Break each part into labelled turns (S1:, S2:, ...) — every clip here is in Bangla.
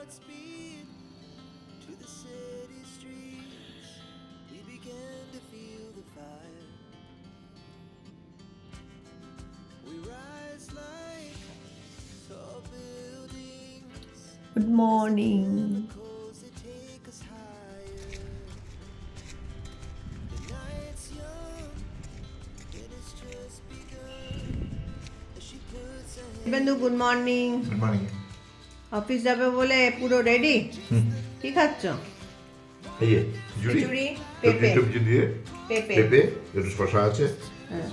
S1: Godspeed to the city streets. We began to feel the fire. We rise like tall buildings. Good
S2: morning. Good morning.
S3: Good morning.
S2: Office যাবে বলে পুরো রেডি কি খাচ্ছ?
S3: এই খিচুড়ি
S2: পেঁপে।
S3: একটু দিয়ে
S2: পেঁপে।
S3: পেঁপে একটু শশা আছে।
S2: হ্যাঁ।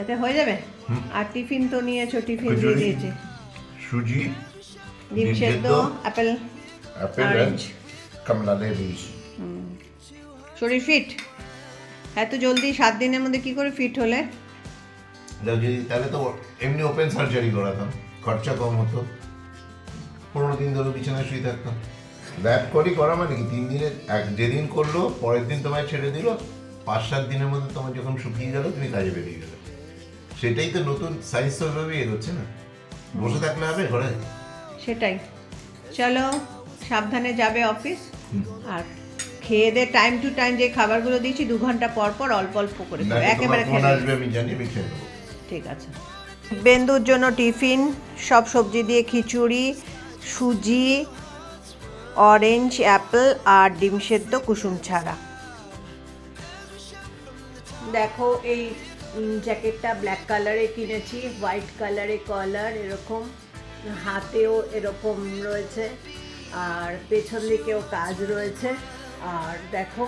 S2: এতে হয়ে যাবে? আর টিফিন তো নিয়েছো টিফিন দিয়ে। দিয়েছি।
S3: সুজি
S2: ডিম সেদ্ধ অ্যাপেল
S3: অ্যাপেল কমলা লেবুস
S2: শরীর ফিট এত জলদি সাত দিনের মধ্যে কি করে ফিট হলে?
S3: যদি তাহলে তো এমনি ওপেন সার্জারি করাতাম খরচা কম হতো। পনেরো দিন ধরে বিছানায় শুয়ে থাকতাম। ল্যাব করি করা মানে কি? তিন দিনের এক যেদিন করল পরের দিন তোমায় ছেড়ে দিল পাঁচ সাত দিনের মধ্যে তোমার যখন শুকিয়ে গেল তুমি কাজে বেরিয়ে গেলে। সেটাই তো নতুন সায়েন্স তো ওইভাবেই এগোচ্ছে না। বসে থাকলে হবে ঘরে?
S2: সেটাই। চলো সাবধানে যাবে অফিস। আর খেয়ে দে টাইম টু টাইম যে খাবারগুলো দিয়েছি দু ঘণ্টা পর পর অল্প অল্প করে খাবে। একেবারে খেয়ে
S3: আসবে আমি জানি আমি খেয়ে নেব।
S2: ঠিক আছে। বেন্দুর জন্য টিফিন সব সবজি দিয়ে খিচুড়ি সুজি অরেঞ্জ অ্যাপেল আর ডিম সেদ্ধ কুসুম ছাড়া। দেখো, এই জ্যাকেটটা ব্ল্যাক কালারে কিনেছি হোয়াইট কালারে কলার এরকম, হাতেও এরকম রয়েছে, আর পেছন দিকেও কাজ রয়েছে, আর দেখো,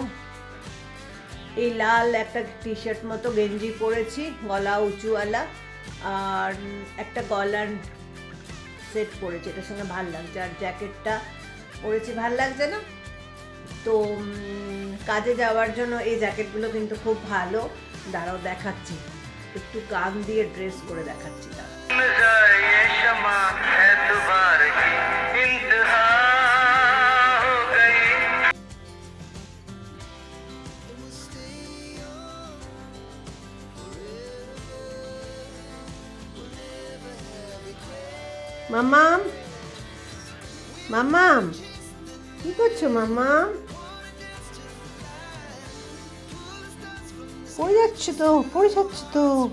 S2: এই লাল একটা টি শার্ট মতো গেঞ্জি পরেছি, গলা উঁচুওয়ালা, আর একটা গলার সেট পরেছি, এটার সঙ্গে ভালো লাগছে। আর জ্যাকেটটা পরেছি, ভালো লাগছে না? তো কাজে যাওয়ার জন্য এই জ্যাকেটগুলো কিন্তু খুব ভালো। দাঁড়াও, দেখাচ্ছি। একটু কান দিয়ে ড্রেস করে দেখাচ্ছি, দাঁড়াও। মামাম? মামাম? কি করছ, মামাম? পড়ে যাচ্ছে তো, পড়ে যাচ্ছে তো।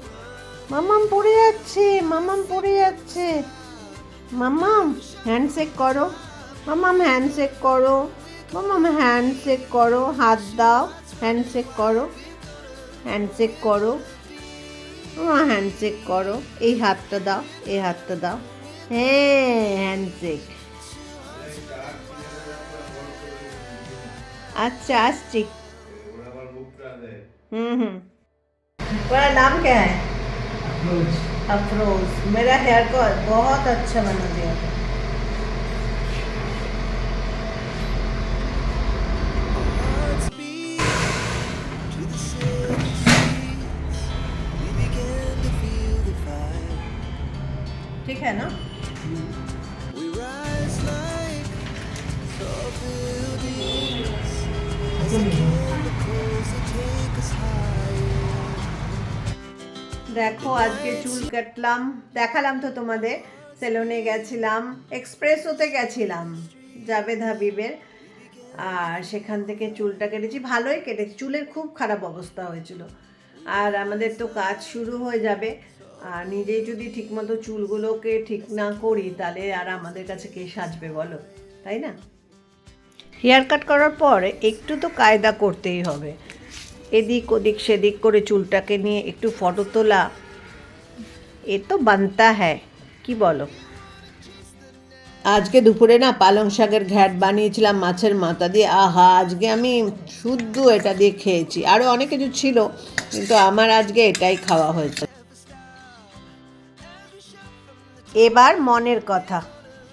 S2: মামাম পড়ে যাচ্ছে, মামাম পড়ে যাচ্ছে। মামাম হ্যান্ডশেক করো। মামাম হ্যান্ডশেক করো। মামাম হ্যান্ডশেক করো। হাত দাও হ্যান্ডশেক করো। হ্যান্ডশেক করো। মামা হ্যান্ডশেক করো। এই হাতটা দাও, এই হাতটা দাও। হ্যান্ডশেক अच्छा अस्टिक हम्म हम्म तुम्हारा नाम क्या है अफरोज मेरा हेयर कट बहुत अच्छा बना दिया দেখো, আজকে চুল কাটলাম। দেখালাম তো তোমাদের। সেলুনে গেছিলাম, এক্সপ্রেসোতে গেছিলাম জাভেদ হাবিবের। আর সেখান থেকে চুলটা কেটেছি, ভালোই কেটেছি। চুলের খুব খারাপ অবস্থা হয়েছিল। আর আমাদের তো কাজ শুরু হয়ে যাবে। আর নিজেই যদি ঠিকমতো চুলগুলোকে ঠিক না করি, তাহলে আর আমাদের কাছে কে সাজবে বলো? তাই না? হেয়ার কাট করার পর একটু তো কায়দা করতেই হবে। এদিক ওদিক সেদিক করে চুলটাকে নিয়ে একটু ফটো তোলা, এ তো বানতা হ্যায়, কি বলো? আজকে দুপুরে না পালং শাকের ঘ্যাট বানিয়েছিলাম, মাছের মাথা দিয়ে। আহা, আজকে আমি শুদ্ধ এটা দিয়ে খেয়েছি। আরও অনেক কিছু ছিল, কিন্তু আমার আজকে এটাই খাওয়া হয়েছে। এবার মনের কথা।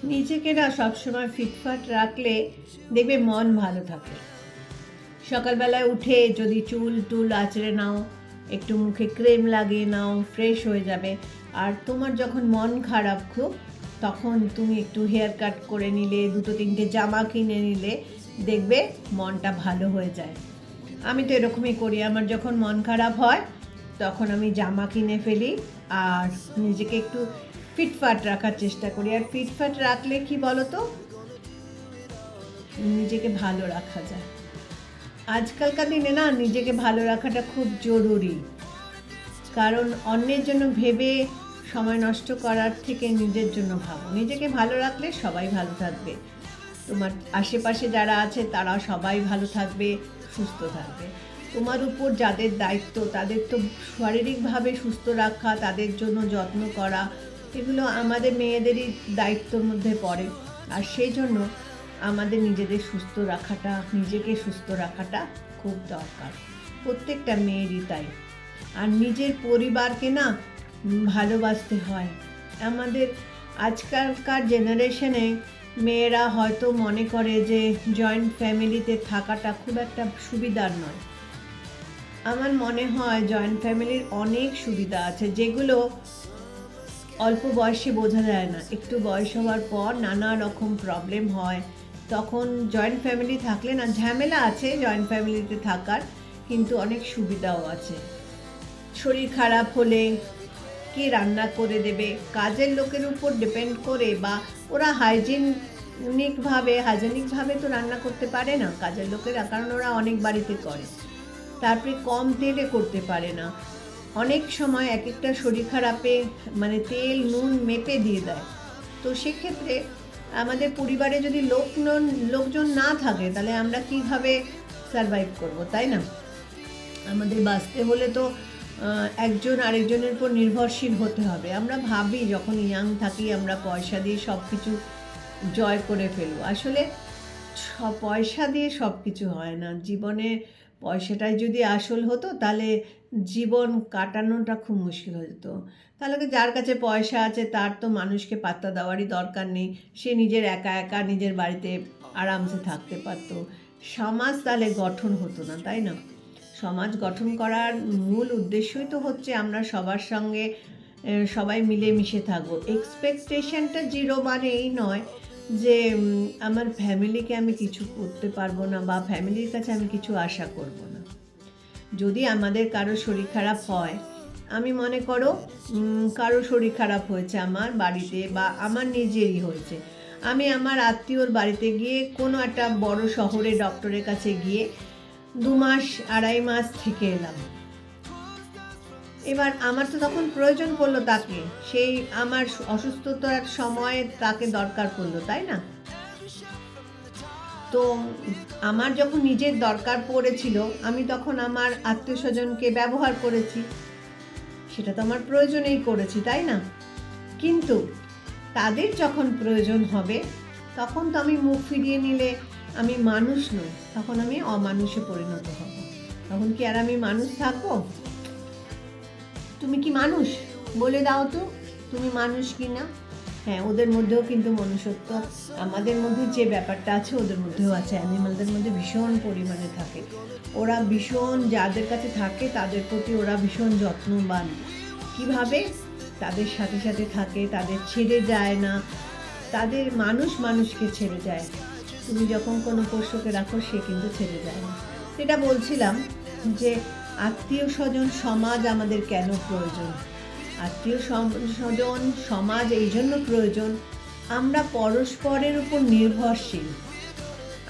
S2: নিজেকে না সবসময় ফিটফাট রাখলে দেখবে মন ভালো থাকে। সকালবেলায় উঠে যদি চুল টুল আঁচড়ে নাও, একটু মুখে ক্রেম লাগিয়ে নাও, ফ্রেশ হয়ে যাবে। আর তোমার যখন মন খারাপ খুব, তখন তুমি একটু হেয়ার কাট করে নিলে, দুটো তিনটে জামা কিনে নিলে, দেখবে মনটা ভালো হয়ে যায়। আমি তো এরকমই করি, আমার যখন মন খারাপ হয় তখন আমি জামা কিনে ফেলি আর নিজেকে একটু ফিটফাট রাখার চেষ্টা করি। আর ফিটফাট রাখলে কি বলো তো নিজেকে ভালো রাখা যায়। আজকালকার দিনে না, নিজেকে ভালো রাখাটা খুব জরুরি। কারণ অন্যের জন্য ভেবে সময় নষ্ট করার থেকে নিজের জন্য ভাবো নিজেকে ভালো রাখলে সবাই ভালো থাকবে। তোমার আশেপাশে যারা আছে তারা সবাই ভালো থাকবে, সুস্থ থাকবে। তোমার উপর যাদের দায়িত্ব, তাদের তো শারীরিকভাবে সুস্থ রাখা, তাদের জন্য যত্ন করা, এগুলো আমাদের মেয়েদেরই দায়িত্বর মধ্যে পড়ে। আর সেই জন্য আমাদের নিজেদের সুস্থ রাখাটা, নিজেকে সুস্থ রাখাটা খুব দরকার। প্রত্যেকটা মেয়েরই তাই। আর নিজের পরিবারকে না ভালোবাসতে হয়। আমাদের আজকালকার জেনারেশনে মেয়েরা হয়তো মনে করে যে জয়েন্ট ফ্যামিলিতে থাকাটা খুব একটা সুবিধার নয়। আমার মনে হয় জয়েন্ট ফ্যামিলির অনেক সুবিধা আছে, যেগুলো অল্প বয়সে বোঝা যায় না। একটু বয়স হওয়ার পর নানা রকম প্রবলেম হয়। তখন জয়েন্ট ফ্যামিলি থাকলে না, ঝামেলা আছে জয়েন্ট ফ্যামিলিতে থাকার, কিন্তু অনেক সুবিধাও আছে। শরীর খারাপ হলে কে রান্না করে দেবে? কাজের লোকের উপর ডিপেন্ড করে বা ওরা হাইজিনিকভাবে হাইজেনিকভাবে তো রান্না করতে পারে না। কাজের লোকেরা, কারণ ওরা অনেক বাড়িতে করে। তারপরে কম তেলে করতে পারে না। অনেক সময় এক একটা শরীর খারাপে মানে তেল, নুন মেপে দিয়ে দেয়। তো সেক্ষেত্রে আমাদের পরিবারে যদি লোক লোকজন না থাকে, তাহলে আমরা কীভাবে সারভাইভ করব, তাই না? আমাদের বাঁচতে হলে তো একজন আরেকজনের উপর নির্ভরশীল হতে হবে। আমরা ভাবি যখন ইয়াং থাকি, আমরা পয়সা দিয়ে সব কিছু জয় করে ফেলব। আসলে পয়সা দিয়ে সব কিছু হয় না। জীবনে পয়সাটাই যদি আসল হতো, তাহলে জীবন কাটানোটা খুব মুশকিল যেত। তাহলে যার কাছে পয়সা আছে, তার তো মানুষকে পাত্তা দেওয়ারই দরকার নেই। সে নিজের একা একা নিজের বাড়িতে আরামসে থাকতে পারতো। সমাজ তাহলে গঠন হতো না, তাই না? সমাজ গঠন করার মূল উদ্দেশ্যই তো হচ্ছে আমরা সবার সঙ্গে সবাই মিলেমিশে থাকব। এক্সপেকটেশনটা জিরো মানে এই নয়। যে আমার ফ্যামিলিকে আমি কিছু করতে পারব না বা ফ্যামিলির কাছে আমি কিছু আশা করব না। যদি আমাদের কারও শরীর খারাপ হয়, আমি মনে করো কারও শরীর খারাপ হয়েছে আমার বাড়িতে বা আমার নিজেরই হয়েছে, আমি আমার আত্মীয়র বাড়িতে গিয়ে কোনো একটা বড় শহরে ডক্টরের কাছে গিয়ে দু মাস, আড়াই মাস থেকে এলাম। এবার আমার তো তখন প্রয়োজন পড়ল তাকে। সেই আমার অসুস্থতার সময় তাকে দরকার পড়ল, তাই না? তো আমার যখন নিজের দরকার পড়েছিল, আমি তখন আমার আত্মীয় স্বজনকে ব্যবহার করেছি। সেটা তো আমার প্রয়োজনেই করেছি, তাই না? কিন্তু তাদের যখন প্রয়োজন হবে, তখন তো আমি মুখ ফিরিয়ে নিলে আমি মানুষ নই, তখন আমি অমানুষে পরিণত হব। তখন কি আর আমি মানুষ থাকব? তুমি কি মানুষ? বলে দাও তো, তুমি মানুষ কি না হ্যাঁ ওদের মধ্যেও কিন্তু মনুষ্যত্ব আমাদের মধ্যে যে ব্যাপারটা আছে, ওদের মধ্যেও আছে। অ্যানিমালদের মধ্যে ভীষণ পরিমাণে থাকে। ওরা ভীষণ যাদের কাছে থাকে, তাদের প্রতি ওরা ভীষণ যত্নবান। কীভাবে? তাদের সাথে সাথে থাকে, তাদের ছেড়ে যায় না। তাদের মানুষ মানুষকে ছেড়ে যায়। তুমি যখন কোনো পোষ্যকে রাখো, সে কিন্তু ছেড়ে যায় না। এটা বলছিলাম যে আত্মীয় স্বজন সমাজ আমাদের কেন প্রয়োজন? আত্মীয় স্বজন সমাজ এই জন্য প্রয়োজন, আমরা পরস্পরের উপর নির্ভরশীল।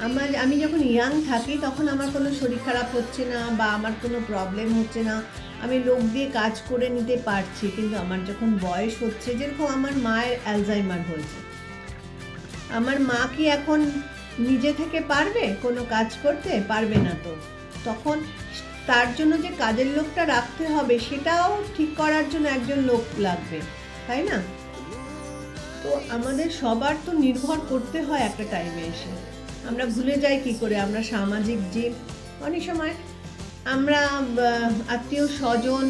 S2: আমার আমি যখন ইয়াং থাকি তখন আমার কোনো শরীর খারাপ হচ্ছে না বা আমার কোনো প্রবলেম হচ্ছে না। আমি লোক দিয়ে কাজ করে নিতে পারছি, কিন্তু আমার যখন বয়স হচ্ছে, যেরকম আমার মায়ের অ্যালজাইমার হয়েছে। আমার মা কি এখন নিজে থেকে পারবে কোনো কাজ করতে? পারবে না তো। তখন তার জন্য যে কাজের লোকটা রাখতে হবে, সেটাও ঠিক করার জন্য একজন লোক লাগবে, তাই না? তো আমাদের সবার তো নির্ভর করতে হয় একটা টাইমে এসে। আমরা ভুলে যাই কি করে, আমরা সামাজিক জীব। অনেক সময় আমরা আত্মীয় স্বজন,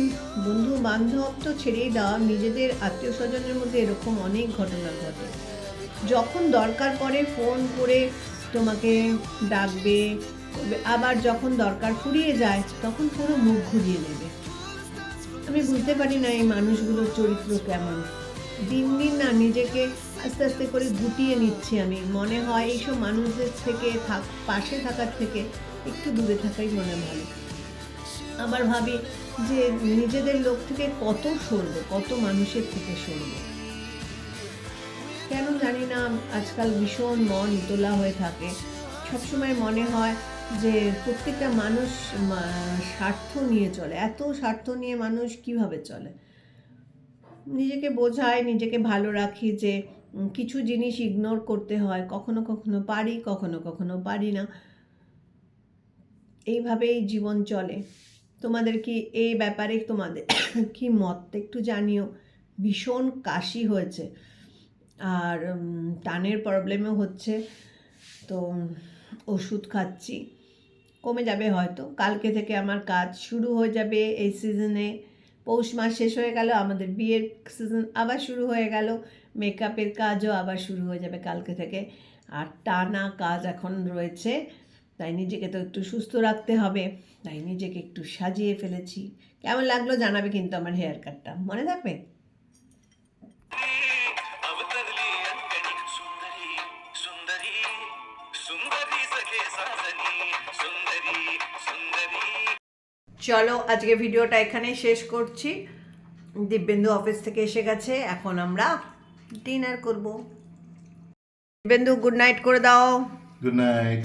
S2: বন্ধু বান্ধব তো ছেড়েই দেওয়া, নিজেদের আত্মীয় স্বজনের মধ্যে এরকম অনেক ঘটনা ঘটে। যখন দরকার পড়ে ফোন করে তোমাকে ডাকবে আবার যখন দরকার ফুরিয়ে যায়, তখন পুরো মুখ ঘুরিয়ে নেবে। আমি বুঝতে পারি না এই মানুষগুলোর চরিত্র কেমন। দিন দিন না নিজেকে আস্তে আস্তে করে গুটিয়ে নিচ্ছি আমি। মনে হয় এইসব মানুষদের থেকে থাক, পাশে থাকার থেকে একটু দূরে থাকাই মনে ভালো আবার ভাবি যে নিজেদের লোক থেকে কত সরবো, কত মানুষের থেকে সরবো। কেন জানি না, আজকাল ভীষণ মন উতলা হয়ে থাকে। সবসময় মনে হয় যে প্রত্যেকটা মানুষ স্বার্থ নিয়ে চলে। এত স্বার্থ নিয়ে মানুষ কীভাবে চলে? নিজেকে বোঝায়, নিজেকে ভালো রাখি যে কিছু জিনিস ইগনোর করতে হয়। কখনো কখনো পারি, কখনো কখনো পারি না। এইভাবেই জীবন চলে। তোমাদের কি এই ব্যাপারে তোমাদের কি মত? একটু জানিও। ভীষণ কাশি হয়েছে। আর টানের প্রবলেমও হচ্ছে। তো, ওষুধ খাচ্ছি। কমে যাবে হয়তো কালকে থেকে আমার কাজ শুরু হয়ে যাবে এই সিজনে পৌষ মাস শেষ হয়ে গেল আমাদের বিয়ের সিজন আবার শুরু হয়ে গেল মেকআপের কাজও আবার শুরু হয়ে যাবে কালকে থেকে আর টানা কাজ এখন রয়েছে তাই নিজেকে তো একটু সুস্থ রাখতে হবে তাই নিজেকে একটু সাজিয়ে ফেলেছি কেমন লাগলো জানাবে কিন্তু আমার হেয়ার কাটটা মনে থাকবে
S4: अवतरली अंकणी सुंदरी सुंदरी सुंदरी सखे साजनी
S2: চলো আজকে ভিডিওটা এখানে শেষ করছি। দিব্যেন্দু অফিস থেকে এসে গেছে, এখন আমরা ডিনার করব। দিব্যেন্দু গুড নাইট করে দাও।
S3: Good night